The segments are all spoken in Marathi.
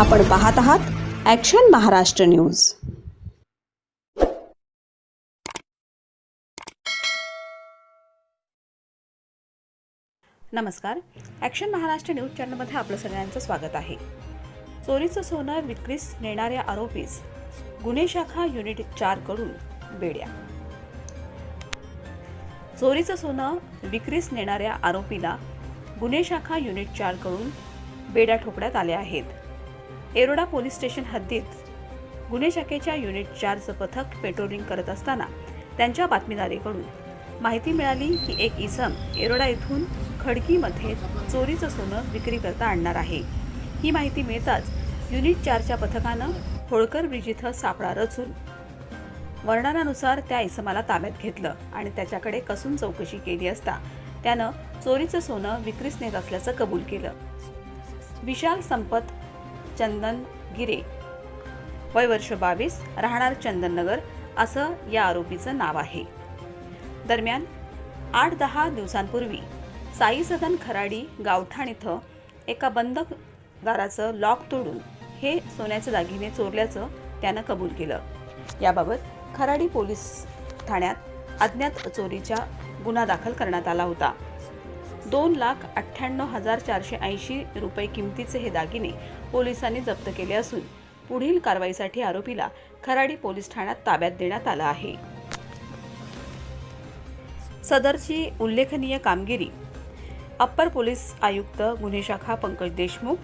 आपण पाहत आहात ॲक्शन महाराष्ट्र न्यूज नमस्कार. ॲक्शन महाराष्ट्र न्यूज चॅनलमध्ये आपलं सगळ्यांचं स्वागत आहे. चोरीचं सोनं विक्रीस नेणाऱ्या आरोपीस गुन्हे शाखा युनिट चारकडून बेड्या. चोरीचं सोनं विक्रीस नेणाऱ्या आरोपीला गुन्हे शाखा युनिट चारकडून बेड्या ठोकण्यात आल्या आहेत. एरोडा पोलीस स्टेशन हद्दीत गुन्हे शाखेच्या युनिट चारचं पथक पेट्रोलिंग करत असताना त्यांच्या बातमीदारीकडून माहिती मिळाली की एक इसम एरोडा येथून खडकीमध्ये चोरीचं सोनं विक्री करता आणणार आहे. ही माहिती मिळताच युनिट चारच्या पथकानं होळकर ब्रिज इथं सापळा रचून वर्णनानुसार त्या इसमाला ताब्यात घेतलं आणि त्याच्याकडे कसून चौकशी केली असता त्यानं चोरीचं सोनं विक्रीस नेत असल्याचं कबूल केलं. विशाल संपत चंदन गिरे. वय वर्ष बावीस राहणार चंदननगर असं या आरोपीचं नाव आहे. दरम्यान आठ दहा दिवसांपूर्वी साई सदन खराडी गावठाण इथं एका बंद दाराचं लॉक तोडून हे सोन्याचे दागिने चोरल्याचं त्यानं कबूल केलं. याबाबत खराडी पोलीस ठाण्यात अज्ञात चोरीचा गुन्हा दाखल करण्यात आला होता. दोन लाख अठ्ठ्याण्णव हजार चारशे ऐंशी रुपये किमतीचे हे दागिने पोलिसांनी जप्त केले असून पुढील कारवाईसाठी आरोपीला खराडी पोलीस ठाण्यात ताब्यात देण्यात आलं आहे. सदरची उल्लेखनीय कामगिरी. अप्पर पोलीस आयुक्त गुन्हे शाखा पंकज देशमुख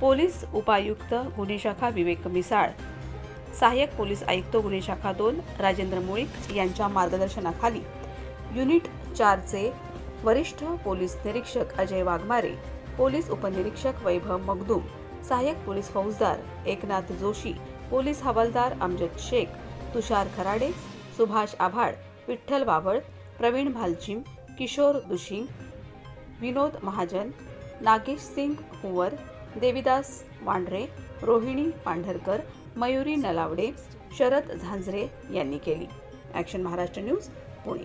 पोलीस उपायुक्त गुन्हे शाखा विवेक मिसाळ सहाय्यक पोलीस आयुक्त गुन्हे शाखा दोन राजेंद्र मुळीक यांच्या मार्गदर्शनाखाली युनिट चारचे वरिष्ठ पोलीस निरीक्षक अजय वाघमारे पोलीस उपनिरीक्षक वैभव मगदूम सहाय्यक पोलीस फौजदार एकनाथ जोशी पोलीस हवालदार अमजद शेख तुषार खराडे सुभाष आभाळ विठ्ठल बाबळ प्रवीण भालचिम किशोर दुशिंग विनोद महाजन नागेश सिंग हुवर देविदास वांढरे रोहिणी पांढरकर मयुरी नलावडे शरद झांजरे यांनी केली. Action Maharashtra news Pune